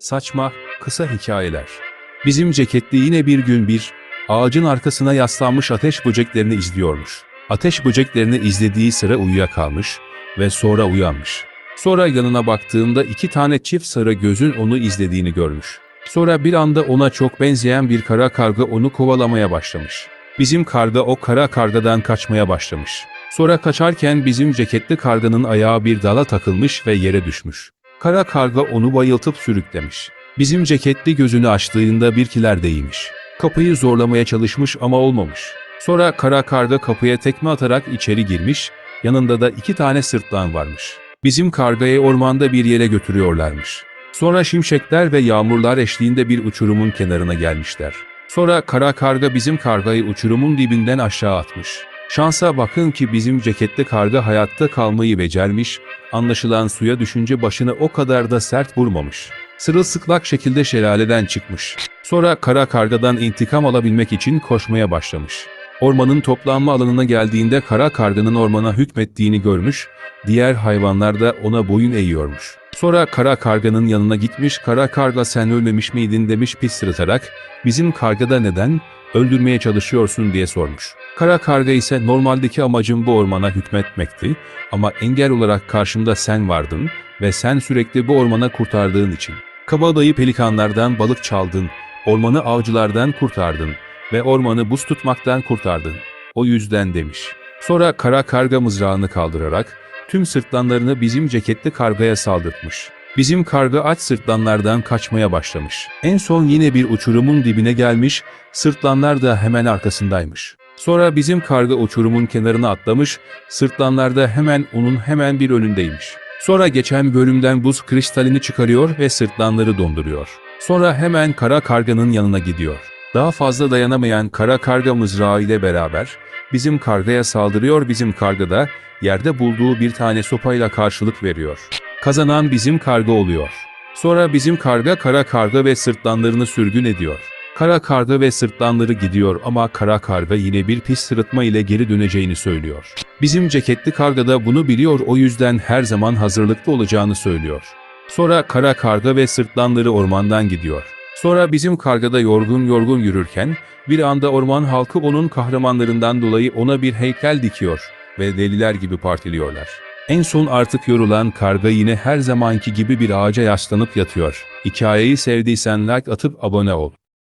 Saçma, kısa hikayeler. Bizim ceketli yine bir gün bir, ağacın arkasına yaslanmış ateş böceklerini izliyormuş. Ateş böceklerini izlediği sıra uyuyakalmış ve sonra uyanmış. Sonra yanına baktığında iki tane çift sarı gözün onu izlediğini görmüş. Sonra bir anda ona çok benzeyen bir kara karga onu kovalamaya başlamış. Bizim karga o kara kargadan kaçmaya başlamış. Sonra kaçarken bizim ceketli karganın ayağı bir dala takılmış ve yere düşmüş. Kara karga onu bayıltıp sürüklemiş. Bizim ceketli gözünü açtığında bir kiler değmiş. Kapıyı zorlamaya çalışmış ama olmamış. Sonra kara karga kapıya tekme atarak içeri girmiş, yanında da iki tane sırtlan varmış. Bizim kargayı ormanda bir yere götürüyorlarmış. Sonra şimşekler ve yağmurlar eşliğinde bir uçurumun kenarına gelmişler. Sonra kara karga bizim kargayı uçurumun dibinden aşağı atmış. Şansa bakın ki bizim ceketli karga hayatta kalmayı becermiş, anlaşılan suya düşünce başını o kadar da sert vurmamış. Sırılsıklak şekilde şelaleden çıkmış. Sonra kara kargadan intikam alabilmek için koşmaya başlamış. Ormanın toplanma alanına geldiğinde kara karganın ormana hükmettiğini görmüş, diğer hayvanlar da ona boyun eğiyormuş. Sonra kara karganın yanına gitmiş, kara karga sen ölmemiş miydin demiş pis sırıtarak, bizim kargada neden, öldürmeye çalışıyorsun diye sormuş. Kara karga ise normaldeki amacım bu ormana hükmetmekti ama engel olarak karşımda sen vardın ve sen sürekli bu ormana kurtardığın için. Kabadayı pelikanlardan balık çaldın, ormanı avcılardan kurtardın ve ormanı buz tutmaktan kurtardın. O yüzden demiş. Sonra kara karga mızrağını kaldırarak tüm sırtlanlarını bizim ceketli kargaya saldırtmış. Bizim karga aç sırtlanlardan kaçmaya başlamış. En son yine bir uçurumun dibine gelmiş, sırtlanlar da hemen arkasındaymış. Sonra bizim karga uçurumun kenarına atlamış, sırtlanlar da hemen onun hemen bir önündeymiş. Sonra geçen bölümden buz kristalini çıkarıyor ve sırtlanları donduruyor. Sonra hemen kara karganın yanına gidiyor. Daha fazla dayanamayan kara karga mızrağı ile beraber bizim kargaya saldırıyor bizim karga da yerde bulduğu bir tane sopayla karşılık veriyor. Kazanan bizim karga oluyor. Sonra bizim karga kara karga ve sırtlanlarını sürgün ediyor. Kara karga ve sırtlanları gidiyor ama kara karga yine bir pis sırıtma ile geri döneceğini söylüyor. Bizim ceketli karga da bunu biliyor o yüzden her zaman hazırlıklı olacağını söylüyor. Sonra kara karga ve sırtlanları ormandan gidiyor. Sonra bizim karga da yorgun yorgun yürürken bir anda orman halkı onun kahramanlarından dolayı ona bir heykel dikiyor ve deliler gibi partiliyorlar. En son artık yorulan karga yine her zamanki gibi bir ağaca yaslanıp yatıyor. Hikayeyi sevdiysen like atıp abone ol.